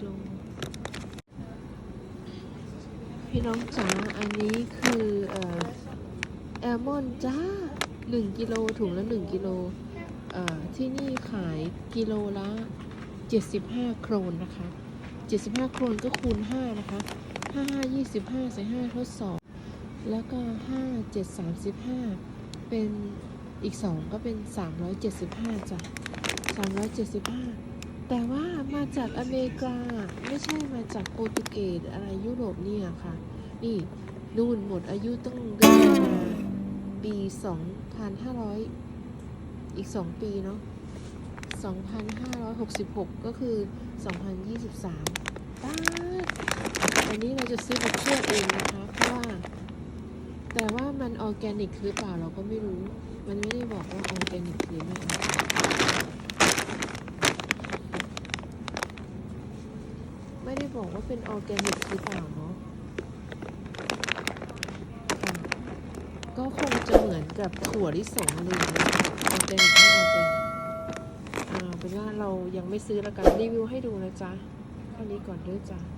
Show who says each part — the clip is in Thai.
Speaker 1: กิโล พี่น้องจ๋าอันนี้คือเอ่อแอลมอนจ้าหนึ่งกิโลถุงละหนึ่งกิโลเอ่อที่นี่ขายกิโลละเจ็ดสิบห้าโครนนะคะเจ็ดสิบห้าโครนก็คูณห้านะคะห้าห้ายี่สิบห้าใส่ห้าทดสอบ แล้วก็ห้าเจ็ดสามสิบห้าเป็นอีกสองก็เป็นสามร้อยเจ็ดสิบห้าจ้ะสามร้อยเจ็ดสิบห้าแต่ว่า จากอเมริกาไม่ใช่มาจากโปรตุเกสอะไรยุโรปเนี่ยค่ะ นี่นู่นหมดอายุต้องเดือนมาปีสองพันห้าร้อยอีกสองปีเนาะสองพันห้าร้อยหกสิบหกก็คือสองพันยี่สิบสามป้าอันนี้เราจะซื้อมาเชื่อเองนะคะ เพราะว่า แต่ว่ามันออร์แกนิกหรือเปล่าเราก็ไม่รู้ มันไม่ได้บอกว่าออร์แกนิกหรือไม่ออร์แกนิก ไม่ได้บอกว่าเป็นออร์แกนิกหรือเปล่าเนาะก็คงจะเหมือนกับถั่วลิสงเลยนะออร์แกนิกไม่ออร์แกนิกอ่าเป็นว่าเรายังไม่ซื้อแล้วกันรีวิวให้ดูนะจ๊ะแค่นี้ก่อนเด้อจ้ะ